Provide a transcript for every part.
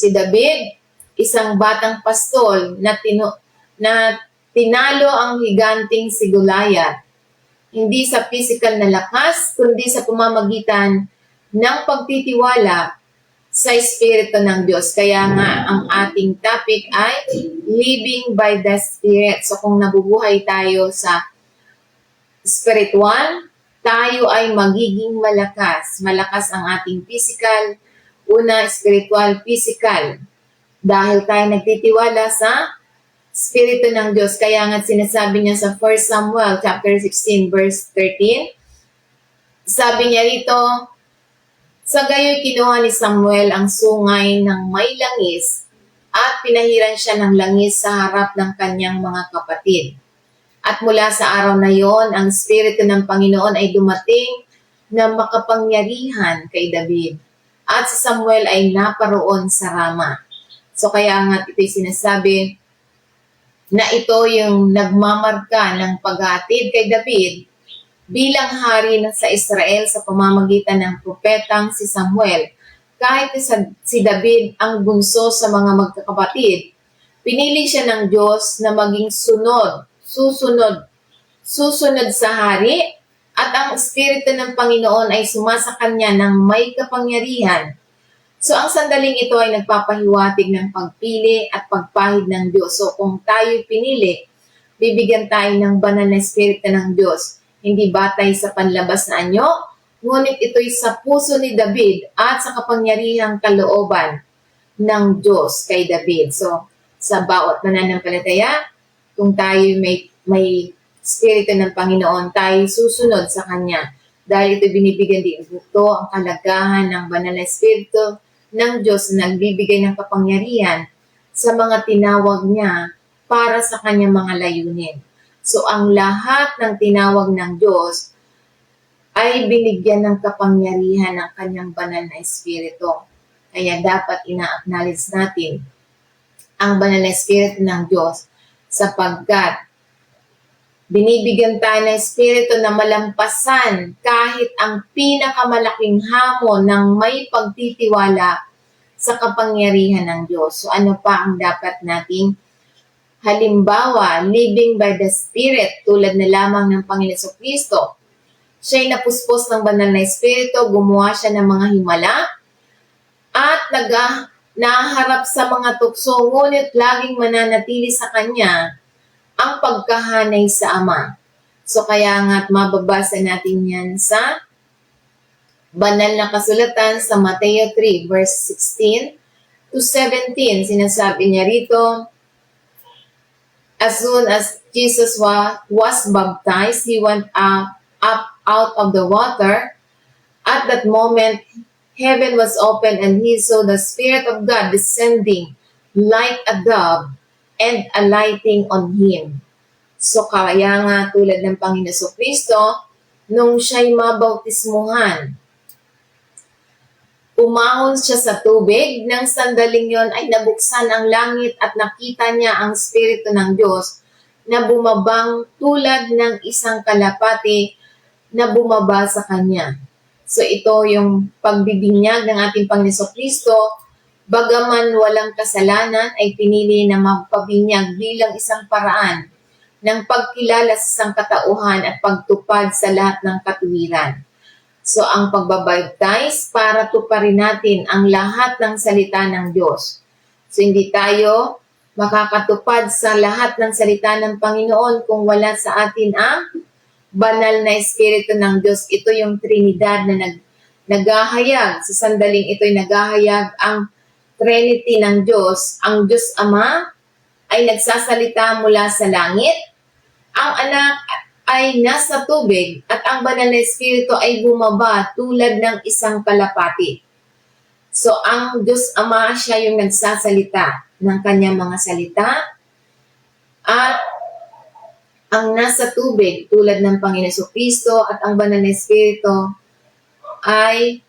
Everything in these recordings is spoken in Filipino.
Si David, isang batang pastol na, tino, na tinalo ang higanting si Goliath. Hindi sa physical na lakas, kundi sa pamamagitan ng pagtitiwala sa Espiritu ng Diyos. Kaya nga, ang ating topic ay living by the Spirit. So kung nabubuhay tayo sa spiritual, tayo ay magiging malakas. Malakas ang ating physical, una spiritual, physical. Dahil tayo nagtitiwala sa Espiritu ng Diyos. Kaya nga sinasabi niya sa 1 Samuel chapter 16 verse 13, sabi niya rito, sa gayoy kinuha ni Samuel ang sungay ng may langis at pinahiran siya ng langis sa harap ng kanyang mga kapatid. At mula sa araw na yon, ang Espiritu ng Panginoon ay dumating na makapangyarihan kay David. At si Samuel ay naparoon sa Rama. So kaya nga ito'y sinasabi na ito yung nagmamarka ng paghatid kay David bilang hari na sa Israel sa pamamagitan ng propetang si Samuel. Kahit si David ang bunso sa mga magkakapatid, pinili siya ng Diyos na maging sunod, susunod, susunod sa hari at ang Espiritu ng Panginoon ay sumasa kanya ng may kapangyarihan. So ang sandaling ito ay nagpapahiwatig ng pagpili at pagpahid ng Diyos. So kung tayo pinili, bibigyan tayo ng banal na Espiritu ng Diyos. Hindi batay sa panlabas na anyo, ngunit ito'y sa puso ni David at sa kapangyarihang kalooban ng Diyos kay David. So, sa bawat mananampalataya, kung tayo may, may Espiritu ng Panginoon, tayo susunod sa Kanya. Dahil ito binibigyan din ito ang kalagahan ng banal na Espiritu ng Diyos na nagbibigay ng kapangyarihan sa mga tinawag niya para sa kanyang mga layunin. So, ang lahat ng tinawag ng Diyos ay binigyan ng kapangyarihan ng kanyang banal na Espiritu. Kaya dapat ina-acknowledge natin ang banal na Espiritu ng Diyos sapagkat binibigyan tayo ng Espiritu na malampasan kahit ang pinakamalaking hamon ng may pagtitiwala sa kapangyarihan ng Diyos. So ano pa ang dapat nating halimbawa, living by the Spirit tulad na lamang ng Panginoon Kristo. Siya'y napuspos ng banal na Espiritu, gumawa siya ng mga himala, at naga, naharap sa mga tukso, ngunit laging mananatili sa Kanya ang pagkahanay sa Ama. So kaya nga't mababasa natin yan sa banal na kasulatan sa Mateo 3 verse 16 to 17. Sinasabi niya rito, As soon as Jesus wa, was baptized, he went up, up out of the water. At that moment, heaven was open and he saw the Spirit of God descending like a dove and alighting on him. So kaya nga tulad ng Panginoon Kristo, nung siya'y mabautismuhan, umahon siya sa tubig, nang sandaling yon ay nabuksan ang langit at nakita niya ang Espiritu ng Diyos na bumabang tulad ng isang kalapati na bumaba sa kanya. So ito yung pagbibinyag ng ating Panginoon Kristo, bagaman walang kasalanan ay pinili na magpabinyag bilang isang paraan ng pagkilala sa sangkatauhan at pagtupad sa lahat ng katuwiran. So ang pagbabaptize para tuparin natin ang lahat ng salita ng Diyos. So hindi tayo makakatupad sa lahat ng salita ng Panginoon kung wala sa atin ang banal na Espiritu ng Diyos. Ito yung Trinidad na nag, naghahayag. Sa sandaling ito'y naghahayag ang Trinity ng Diyos. Ang Diyos Ama ay nagsasalita mula sa langit. Ang anak ay nasa tubig at ang banal na Espiritu ay bumaba tulad ng isang kalapati. So, ang Diyos Ama, siya yung nagsasalita ng kanyang mga salita at ang nasa tubig tulad ng Panginoon Kristo at ang banal na Espiritu ay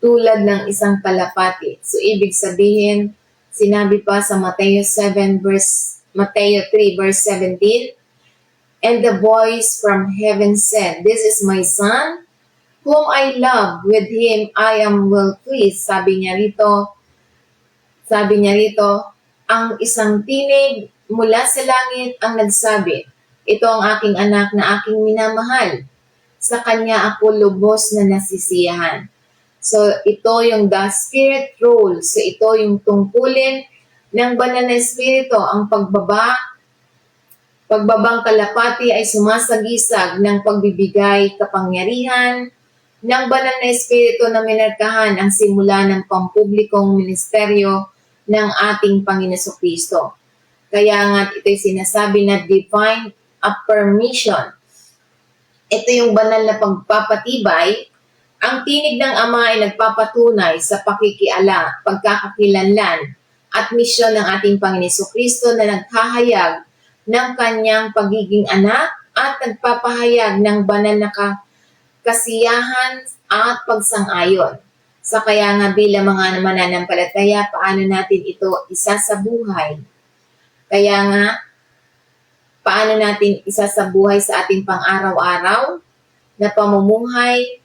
tulad ng isang kalapati. So, ibig sabihin, sinabi pa sa Mateo 7 verse, Mateo 3 verse 17, And the voice from heaven said, This is my son, whom I love. With him I am well pleased. Sabi niya rito Sabi niya rito, ang isang tinig mula sa langit ang nagsabi, ito ang aking anak na aking minamahal. Sa kanya ako lubos na nasisiyahan. So, ito yung the spirit rule. So, ito yung tungkulin ng banal na espiritu, ang pagbaba, pagbabang kalapati ay sumasagisag ng pagbibigay kapangyarihan ng banal na espiritu na minarkahan ang simula ng pampublikong ministeryo ng ating Panginoon Kristo. Kaya nga ito'y sinasabi na divine affirmation. Ito yung banal na pagpapatibay. Ang tinig ng Ama ay nagpapatunay sa pakikiala, pagkakakilanlan, at misyon ng ating Panginoon Kristo na naghahayag ng kanyang pagiging anak at nagpapahayag ng banal na ka- kasiyahan at pagsang-ayon. Sa kaya nga bilang mga mananampalataya, paano natin ito isa sa buhay? Kaya nga, paano natin isa sa buhay sa ating pang-araw-araw na pamumuhay?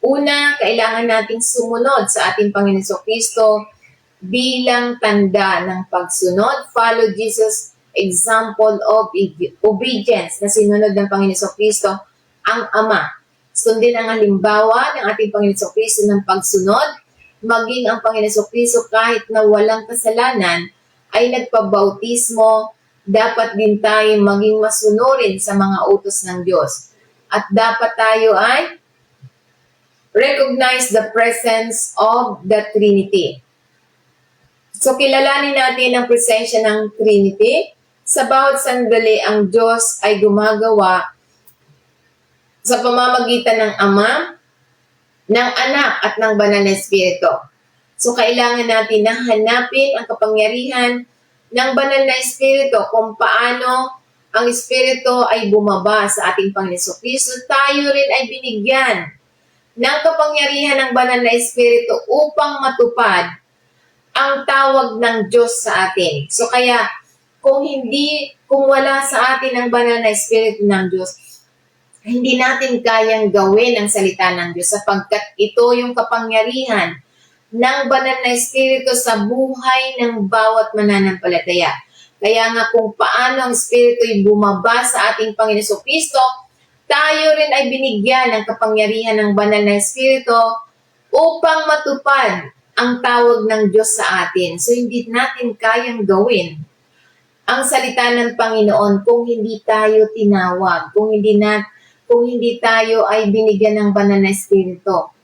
Una, kailangan nating sumunod sa ating Panginoon Kristo bilang tanda ng pagsunod. Follow Jesus' example of obe- obedience na sinunod ng Panginoon Kristo ang Ama. Sundin ang halimbawa ng ating Panginoon Kristo ng pagsunod, maging ang Panginoon Kristo kahit na walang kasalanan ay nagpabautismo, dapat din tayo maging masunurin sa mga utos ng Diyos. At dapat tayo ay recognize the presence of the Trinity. So, kilalanin natin ang presensya ng Trinity. Sa bawat sandali, ang Diyos ay gumagawa sa pamamagitan ng Ama, ng Anak at ng Banal na Espiritu. So, kailangan natin na hanapin ang kapangyarihan ng Banal na Espiritu kung paano ang Espiritu ay bumaba sa ating Panginoon Kristo. Tayo rin ay binigyan ng kapangyarihan ng Banal na Espiritu upang matupad ang tawag ng Diyos sa atin. So kaya, kung hindi, kung wala sa atin ang banal na Espiritu ng Diyos, hindi natin kayang gawin ang salita ng Diyos sapagkat ito yung kapangyarihan ng banal na Espiritu sa buhay ng bawat mananampalataya. Kaya nga kung paano ang Espiritu ay bumaba sa ating Panginoon Kristo, tayo rin ay binigyan ng kapangyarihan ng banal na Espiritu upang matupad ang tawag ng Diyos sa atin. So, hindi natin kayang gawin ang salita ng Panginoon kung hindi tayo tinawag, kung hindi na kung hindi tayo ay binigyan ng banal na espiritu.